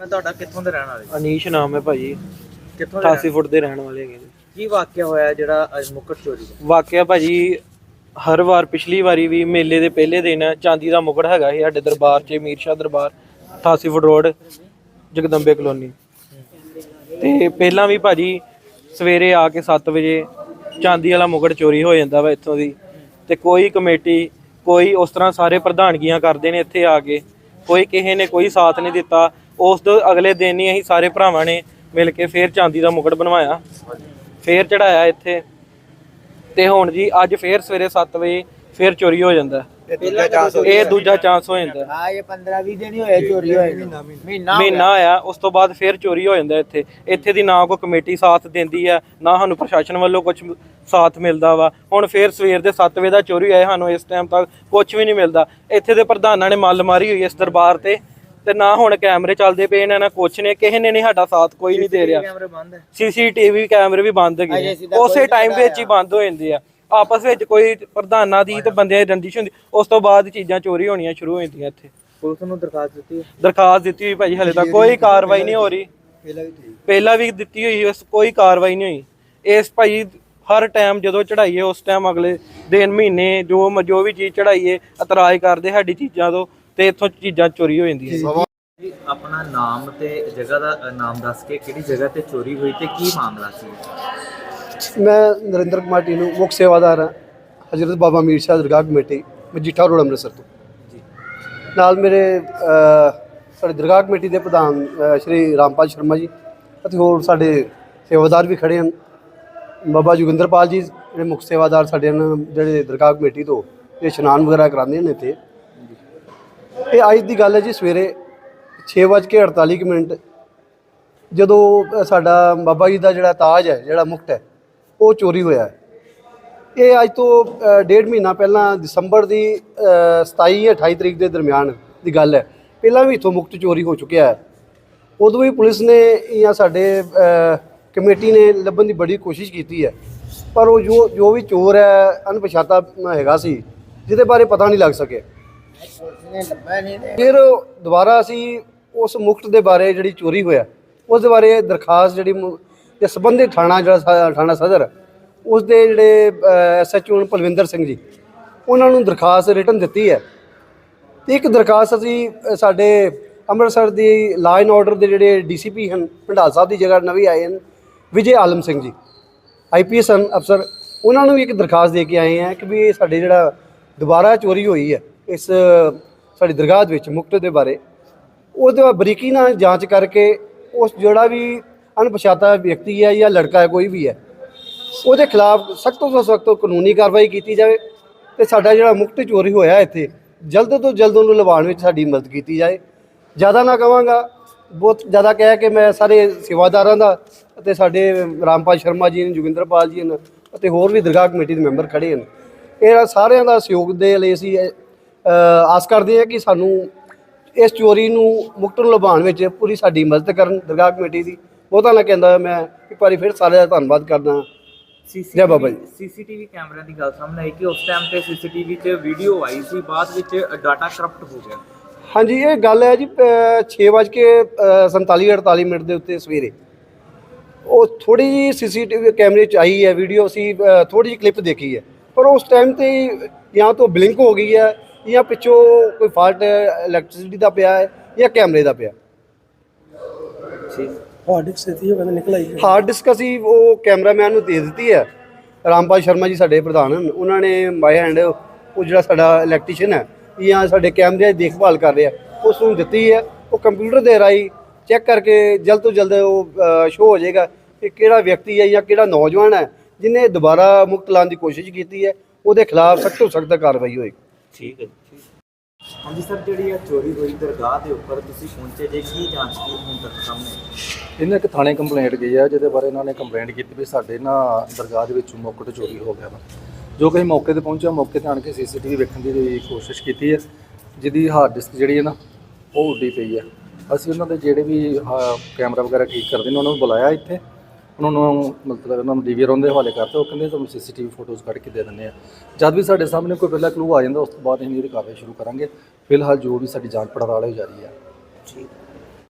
ਮੈਂ ਤੁਹਾਡਾ ਕਿੱਥੋਂ ਦੇ ਰਹਿਣ ਵਾਲੇ? ਅਨੀਸ਼ ਨਾਮ ਹੈ ਭਾਜੀ। ਕਿੱਥੋਂ ਦੇ 88 ਫੁੱਟ ਦੇ ਰਹਿਣ ਵਾਲੇ ਹੈਗੇ ਕੀ ਵਾਕਿਆ ਹੋਇਆ ਜਿਹੜਾ ਅੱਜ ਮੁਕਟ ਚੋਰੀ ਦਾ ਵਾਕਿਆ ਭਾਜੀ ਹਰ ਵਾਰ ਪਿਛਲੀ ਵਾਰੀ ਵੀ ਮੇਲੇ ਦੇ ਪਹਿਲੇ ਦਿਨ ਚਾਂਦੀ ਦਾ ਮੁਕਟ ਹੈਗਾ ਸੀ ਸਾਡੇ ਦਰਬਾਰ 'ਚ ਮੀਰ ਸ਼ਾਹ ਦਰਬਾਰ 88 ਫੁੱਟ ਰੋਡ ਜਗਦੰਬੇ ਕਲੋਨੀ। ਤੇ ਪਹਿਲਾਂ ਵੀ ਭਾਜੀ ਸਵੇਰੇ ਆ ਕੇ 7 ਵਜੇ ਚਾਂਦੀ ਵਾਲਾ ਮੁਕਟ ਚੋਰੀ ਹੋ ਜਾਂਦਾ ਵਾ ਇੱਥੋਂ ਦੀ। ਤੇ ਕੋਈ ਕਮੇਟੀ ਕੋਈ ਉਸ ਤਰ੍ਹਾਂ ਸਾਰੇ ਪ੍ਰਧਾਨਗੀਆਂ ਕਰਦੇ ਨੇ ਇੱਥੇ ਆ ਕੇ। ਕੋਈ ਕਿਸੇ ਨੇ ਕੋਈ ਸਾਥ ਨਹੀਂ ਦਿੱਤਾ। ਉਸ ਤੋਂ ਅਗਲੇ ਦਿਨ ਹੀ ਅਸੀਂ ਸਾਰੇ ਭਰਾਵਾਂ ਨੇ ਮਿਲ ਕੇ ਫੇਰ ਚਾਂਦੀ ਦਾ ਮੁਕਟ ਬਣਵਾਇਆ। ਫੇਰ ਚੜਾਇਆ ਇੱਥੇ। ਤੇ ਹੁਣ ਜੀ ਅੱਜ ਫੇਰ ਸਵੇਰੇ 7 ਵਜੇ ਫੇਰ ਚੋਰੀ ਹੋ ਜਾਂਦਾ। ਇਹ ਦੂਜਾ ਚਾਂਸ ਹੋ ਜਾਂਦਾ। ਹਾਂ ਇਹ 15 20 ਦਿਨ ਹੀ ਹੋਏ ਚੋਰੀ ਹੋਏ। ਮਹੀਨਾ ਮਹੀਨਾ। ਆਇਆ ਉਸ ਤੋਂ ਬਾਅਦ ਫੇਰ ਚੋਰੀ ਹੋ ਜਾਂਦਾ ਇੱਥੇ। ਇੱਥੇ ਦੀ ਨਾ ਕੋਈ ਕਮੇਟੀ ਸਾਥ ਦਿੰਦੀ ਆ ਨਾ ਸਾਨੂੰ ਪ੍ਰਸ਼ਾਸਨ ਵੱਲੋਂ ਕੁਝ ਸਾਥ ਮਿਲਦਾ ਵਾ। ਹੁਣ ਫੇਰ ਸਵੇਰ ਦੇ 7 ਵਜੇ ਦਾ ਚੋਰੀ ਹੋਇਆ ਸਾਨੂੰ ਇਸ ਟਾਈਮ ਤੱਕ ਕੁਝ ਵੀ ਨਹੀਂ ਮਿਲਦਾ। ਇੱਥੇ ਦੇ ਪ੍ਰਧਾਨਾਂ ਨੇ ਮੱਲ ਮਾਰੀ ਹੋਈ ਇਸ ਦਰਬਾਰ ਤੇ। ਤੇ ਨਾ ਹੁਣ ਕੈਮਰੇ ਚੱਲਦੇ ਪਏ ਨੇ ਨਾ ਕੁਛ ਨੇ ਕਿਸੇ ਨੇ ਨਹੀਂ ਸਾਡਾ ਸਾਥ ਕੋਈ ਨਹੀਂ ਦੇ ਰਿਹਾ। ਕੈਮਰੇ ਬੰਦ ਹੈ। ਸੀਸੀਟੀਵੀ ਕੈਮਰੇ ਵੀ ਬੰਦ ਹੈਗੇ ਨੇ। ਉਸੇ ਟਾਈਮ ਵਿੱਚ ਹੀ ਬੰਦ ਹੋ ਜਾਂਦੇ ਆ। ਆਪਸ ਵਿੱਚ ਕੋਈ ਪ੍ਰਧਾਨਾਂ ਦੀ ਤੇ ਬੰਦਿਆਂ ਦੀ ਰੰਜਿਸ਼ ਹੁੰਦੀ ਉਸ ਤੋਂ ਬਾਅਦ ਚੀਜ਼ਾਂ ਚੋਰੀ ਹੋਣੀਆਂ ਸ਼ੁਰੂ ਹੋ ਜਾਂਦੀਆਂ ਇੱਥੇ। ਪੁਲਿਸ ਨੂੰ ਦਰਖਾਸਤ ਦਿੱਤੀ ਹੈ? ਦਰਖਾਸਤ ਦਿੱਤੀ ਹੋਈ ਭਾਜੀ ਹਲੇ ਤੱਕ ਕੋਈ ਕਾਰਵਾਈ ਨਹੀਂ ਹੋ ਰਹੀ। ਪਹਿਲਾਂ ਵੀ ਦਿੱਤੀ ਹੋਈ ਬਸ ਕੋਈ ਕਾਰਵਾਈ ਨਹੀਂ ਹੋਈ। ਇਸ ਭਾਈ ਹਰ ਟਾਈਮ ਜਦੋਂ ਚੜਾਈਏ ਉਸ ਟਾਈਮ ਅਗਲੇ ਦਿਨ ਮਹੀਨੇ ਜੋ ਮ- ਜੋ ਵੀ ਚੀਜ਼ ਚੜਾਈਏ ਇਤਰਾਜ਼ ਕਰਦੇ ਸਾਡੀ ਚੀਜ਼ਾਂ ਤੋਂ। ਤੇ ਇੱਥੋਂ ਚੀਜ਼ਾਂ ਚੋਰੀ ਹੋ ਜਾਂਦੀਆਂ ਜੀ ਆਪਣਾ ਨਾਮ ਤੇ ਜਗ੍ਹਾ ਦਾ ਅ, ਨਾਮ ਦੱਸ ਕੇ ਕਿਹੜੀ ਜਗ੍ਹਾ ਤੇ ਚੋਰੀ ਹੋਈ ਤੇ ਕੀ ਮਾਮਲਾ ਸੀ? ਮੈਂ ਨਰਿੰਦਰ ਕੁਮਾਰ ਟੀਨੂ ਮੁੱਖ ਸੇਵਾਦਾਰ ਹਾਂ। ਹਜ਼ਰਤ ਬਾਬਾ ਮੀਰ ਸ਼ਾਹ ਦਰਗਾਹ ਕਮੇਟੀ ਮਜੀਠਾ ਰੋਡ ਅੰਮ੍ਰਿਤਸਰ ਤੋਂ। ਜੀ। ਨਾਲ ਮੇਰੇ ਅ, ਸਾਡੇ ਦਰਗਾਹ ਕਮੇਟੀ ਦੇ ਪ੍ਰਧਾਨ ਅ, ਸ਼੍ਰੀ ਰਾਮਪਾਲ ਸ਼ਰਮਾ ਜੀ ਅਤੇ ਹੋਰ ਸਾਡੇ ਸੇਵਾਦਾਰ ਵੀ ਖੜੇ ਹਨ। ਬਾਬਾ ਜੋਗਿੰਦਰਪਾਲ ਜੀ ਜਿਹੜੇ ਮੁੱਖ ਸੇਵਾਦਾਰ ਸਾਡੇ ਹਨ ਜਿਹੜੇ ਦਰਗਾਹ ਕਮੇਟੀ ਤੋਂ ਇਹ ਇਸ਼ਨਾਨ ਵਗੈਰਾ ਕਰਾਉਂਦੇ ਨੇ ਇੱਥੇ। ਇਹ ਅੱਜ ਦੀ ਗੱਲ ਹੈ ਜੀ ਸਵੇਰੇ 6:48 ਮਿੰਟ ਜਦੋਂ ਸਾਡਾ ਬਾਬਾ ਜੀ ਦਾ ਜਿਹੜਾ ਤਾਜ ਹੈ ਜਿਹੜਾ ਮੁਕਟ ਹੈ ਉਹ ਚੋਰੀ ਹੋਇਆ ਹੈ। ਇਹ ਅੱਜ ਤੋਂ ਡੇਢ ਮਹੀਨਾ ਪਹਿਲਾਂ ਦਸੰਬਰ ਦੀ ਅ, 27 ਜਾਂ 28 ਤਰੀਕ ਦੇ ਦਰਮਿਆਨ ਦੀ ਗੱਲ ਹੈ। ਪਹਿਲਾਂ ਵੀ ਇਥੋਂ ਮੁਕਤ ਚੋਰੀ ਹੋ ਚੁੱਕਿਆ ਹੈ। ਉਦੋਂ ਵੀ ਪੁਲਿਸ ਨੇ ਜਾਂ ਸਾਡੇ ਕਮੇਟੀ ਨੇ ਲੱਭਣ ਦੀ ਬੜੀ ਕੋਸ਼ਿਸ਼ ਕੀਤੀ ਹੈ। ਪਰ ਉਹ ਜੋ ਜੋ ਵੀ ਚੋਰ ਹੈ ਅਣਪਛਾਤਾ ਹੈਗਾ ਸੀ ਜਿਹਦੇ ਬਾਰੇ ਪਤਾ ਨਹੀਂ ਲੱਗ ਸਕਿਆ। ਫਿਰ ਦੁਬਾਰਾ ਅਸੀਂ ਉਸ ਮੁਕਤ ਦੇ ਬਾਰੇ ਜਿਹੜੀ ਚੋਰੀ ਹੋਇਆ, ਉਸ ਦੇ ਬਾਰੇ ਦਰਖਾਸਤ ਜਿਹੜੀ ਤੇ ਸੰਬੰਧਿਤ ਥਾਣਾ ਜਿਹੜਾ ਥਾਣਾ ਸਦਰ, ਉਸ ਦੇ ਜਿਹੜੇ ਐਸਐਚਓ ਪਲਵਿੰਦਰ ਸਿੰਘ ਜੀ, ਉਹਨਾਂ ਨੂੰ ਦਰਖਾਸਤ ਰਿਟਨ ਦਿੱਤੀ ਹੈ। ਤੇ ਇੱਕ ਦਰਖਾਸਤ ਅਸੀਂ ਸਾਡੇ ਅੰਮ੍ਰਿਤਸਰ ਦੀ ਲਾਅ ਐਂਡ ਆਰਡਰ ਦੇ ਜਿਹੜੇ ਡੀਸੀਪੀ ਹਨ ਭੰਡਾਲ ਸਾਹਿਬ ਦੀ ਜਗ੍ਹਾ ਨਵੀਂ ਆਏ ਹਨ, ਵਿਜੇ ਆਲਮ ਸਿੰਘ ਜੀ ਆਈਪੀਐਸ ਹਨ ਅਫਸਰ, ਉਹਨਾਂ ਨੂੰ ਵੀ ਇੱਕ ਦਰਖਾਸਤ ਦੇ ਕੇ ਆਏ ਆ ਕਿ ਵੀ ਇਹ ਸਾਡੇ ਜਿਹੜਾ ਦੁਬਾਰਾ ਚੋਰੀ ਹੋਈ ਹੈ। ਇਸ, ਸਾਡੀ ਦਰਗਾਹ ਦੇ ਵਿੱਚ ਮੁਕਤ ਦੇ ਬਾਰੇ। ਉਹਦੇ ਬਾਅਦ ਬਰੀਕੀ ਨਾਲ ਜਾਂਚ ਕਰਕੇ ਉਸ ਜਿਹੜਾ ਵੀ ਅਣਪਛਾਤਾ ਵਿਅਕਤੀ ਹੈ ਜਾਂ ਲੜਕਾ ਹੈ, ਕੋਈ ਵੀ ਹੈ, ਉਹਦੇ ਖਿਲਾਫ ਸਖਤ ਤੋਂ ਸਖਤ ਕਾਨੂੰਨੀ ਕਾਰਵਾਈ ਕੀਤੀ ਜਾਵੇ ਤੇ ਸਾਡਾ ਜਿਹੜਾ ਮੁਕਤ ਚੋਰੀ ਹੋਇਆ ਇੱਥੇ, ਜਲਦ ਤੋਂ ਜਲਦ ਉਹਨੂੰ ਲਵਾਉਣ ਵਿੱਚ ਸਾਡੀ ਮਦਦ ਕੀਤੀ ਜਾਏ। ਜ਼ਿਆਦਾ ਨਾ ਕਵਾਂਗਾ, ਬਹੁਤ ਜ਼ਿਆਦਾ ਕਹਿ ਕੇ ਮੈਂ ਸਾਰੇ ਸੇਵਾਦਾਰਾਂ ਦਾ ਅਤੇ ਸਾਡੇ ਰਾਮਪਾਲ ਸ਼ਰਮਾ ਜੀ ਨੇ, ਜੋਗਿੰਦਰਪਾਲ ਜੀ ਨੇ ਅਤੇ ਹੋਰ ਵੀ ਦਰਗਾਹ ਕਮੇਟੀ ਦੇ ਮੈਂਬਰ ਖੜੇ ਹਨ। ਇਹਨਾਂ ਸਾਰਿਆਂ ਦਾ ਸਹਿਯੋਗ ਦੇ ਲਈ ਅਸੀਂ ਆਸ ਕਰਦੇ ਹਾਂ ਕਿ ਸਾਨੂੰ ਇਸ ਚੋਰੀ ਨੂੰ ਮੁਕਤ ਨੂੰ ਲਭਾਉਣ ਵਿੱਚ ਪੂਰੀ ਸਾਡੀ ਮਦਦ ਕਰਨ ਦਰਗਾਹ ਕਮੇਟੀ ਦੀ। ਬਹੁਤਾ ਨਾ ਕਹਿੰਦਾ ਮੈਂ ਇੱਕ ਵਾਰੀ ਫਿਰ ਸਾਰਿਆਂ ਦਾ ਧੰਨਵਾਦ ਕਰਦਾ ਜੈ ਬਾਬਾ ਜੀ। ਸੀਸੀਟੀਵੀ ਕੈਮਰਿਆਂ ਦੀ ਗੱਲ ਸਾਹਮਣੇ ਆਈ ਕਿ ਉਸ ਟਾਈਮ ਤੇ ਸੀਸੀਟੀਵੀ 'ਚ ਵੀਡੀਓ ਆਈ ਸੀ ਬਾਅਦ ਵਿੱਚ ਡਾਟਾ ਕਰਪਟ ਹੋ ਗਿਆ। ਹਾਂਜੀ ਇਹ ਗੱਲ ਹੈ ਜੀ 6:47 48 ਮਿੰਟ ਦੇ ਉੱਤੇ ਸਵੇਰੇ। ਉਹ ਥੋੜੀ ਜੀ ਸੀਸੀਟੀਵੀ ਕੈਮਰੇ 'ਚ ਆਈ ਹੈ ਵੀਡੀਓ ਅਸੀਂ ਥੋੜੀ ਜਿਹੀ ਕਲਿੱਪ ਦੇਖੀ ਹੈ। ਪਰ ਉਸ ਟਾਈਮ ਤੇ ਜਾਂ ਤਾਂ ਬਲਿੰਕ ਹੋ ਗਈ ਹੈ ਜਾਂ ਪਿੱਛੋਂ ਕੋਈ ਫਾਲਟ ਇਲੈਕਟ੍ਰਿਸਿਟੀ ਦਾ ਪਿਆ ਹੈ ਜਾਂ ਕੈਮਰੇ ਦਾ ਪਿਆ। ਹਾਰਡ ਡਿਸਕ ਅਸੀਂ ਉਹ ਕੈਮਰਾਮੈਨ ਨੂੰ ਦੇ ਦਿੱਤੀ ਹੈ। ਰਾਮਪਾਲ ਸ਼ਰਮਾ ਜੀ ਸਾਡੇ ਪ੍ਰਧਾਨ ਹਨ। ਉਹਨਾਂ ਨੇ ਬਾਈ ਹੈਂਡ ਉਹ ਜਿਹੜਾ ਸਾਡਾ ਇਲੈਕਟ੍ਰੀਸ਼ੀਅਨ ਹੈ ਜਾਂ ਸਾਡੇ ਕੈਮਰੇ ਦੀ ਦੇਖਭਾਲ ਕਰ ਰਿਹਾ ਉਸ ਨੂੰ ਦਿੱਤੀ ਹੈ। ਉਹ ਕੰਪਿਊਟਰ ਦੇ ਰਾਹੀਂ ਚੈੱਕ ਕਰਕੇ ਜਲਦ ਤੋਂ ਜਲਦ ਉਹ ਸ਼ੋ ਹੋ ਜਾਏਗਾ ਕਿ ਕਿਹੜਾ ਵਿਅਕਤੀ ਹੈ ਜਾਂ ਕਿਹੜਾ ਨੌਜਵਾਨ ਹੈ ਜਿਨੇ ਦੁਬਾਰਾ ਮੁਕਤ ਲਾਉਣ ਦੀ ਕੋਸ਼ਿਸ਼ ਕੀਤੀ ਹੈ ਉਹਦੇ ਖਿਲਾਫ ਸਖਤ ਤੋਂ ਸਖਤ ਕਾਰਵਾਈ ਹੋਏਗੀ। ਠੀਕ ਹੈ ਜੀ। ਹਾਂਜੀ ਸਰ ਜਿਹੜੀ ਇਹ ਚੋਰੀ ਹੋਈ ਦਰਗਾਹ ਦੇ ਉੱਪਰ ਤੁਸੀਂ ਪਹੁੰਚੇ ਜੇ ਕੀ ਜਾਂਚ ਕੀ ਹੁਣ ਤੱਕ ਸਾਹਮਣੇ ਇਹਨਾਂ ਇੱਕ ਥਾਣੇ ਕੰਪਲੇਂਟ ਗਈ ਆ ਜਿਹਦੇ ਬਾਰੇ ਇਹਨਾਂ ਨੇ ਕੰਪਲੇਂਟ ਕੀਤੀ ਵੀ ਸਾਡੇ ਨਾ ਦਰਗਾਹ ਦੇ ਵਿੱਚ ਮੁਕਟ ਚੋਰੀ ਹੋ ਗਿਆ ਵਾ। ਜੋ ਕਿ ਅਸੀਂ ਮੌਕੇ ਤੇ ਪਹੁੰਚਿਆ ਮੌਕੇ ਤੇ ਆਣ ਕੇ ਸੀਸੀਟੀਵੀ ਵੇਖਣ ਦੀ ਕੋਸ਼ਿਸ਼ ਕੀਤੀ ਹੈ ਜਿਹਦੀ ਹਾਰਡ ਡਿਸਕ ਜਿਹੜੀ ਹੈ ਨਾ ਉਹ ਉੱਡੀ ਪਈ ਹੈ ਅਸੀਂ ਉਹਨਾਂ ਦੇ ਜਿਹੜੇ ਵੀ ਕੈਮਰਾ ਵਗੈਰਾ ਠੀਕ ਕਰਦੇ ਨੇ ਉਹਨਾਂ ਨੂੰ ਬੁਲਾਇਆ ਇੱਥੇ। ਉਹਨਾਂ ਨੂੰ ਮਤਲਬ ਉਹਨਾਂ ਨੂੰ ਡੀਵੀਆਰ ਦੇ ਹਵਾਲੇ ਕਰਤੇ ਉਹ ਕਹਿੰਦੇ ਤੁਹਾਨੂੰ ਸੀਸੀਟੀਵੀ ਫੋਟੋਜ਼ ਕੱਢ ਕੇ ਦੇ ਦਿੰਦੇ ਆ ਜਦ ਵੀ ਸਾਡੇ ਸਾਹਮਣੇ ਕੋਈ ਪਹਿਲਾ ਕਲੂ ਆ ਜਾਂਦਾ, ਉਸ ਤੋਂ ਬਾਅਦ ਅਸੀਂ ਇਹਦੀ ਕਾਰਵਾਈ ਸ਼ੁਰੂ ਕਰਾਂਗੇ। ਫਿਲਹਾਲ ਜੋ ਵੀ ਸਾਡੀ ਜਾਂਚ ਪੜਤਾਲ ਹੈ, ਉਹ ਜਾਰੀ ਹੈ। ਠੀਕ।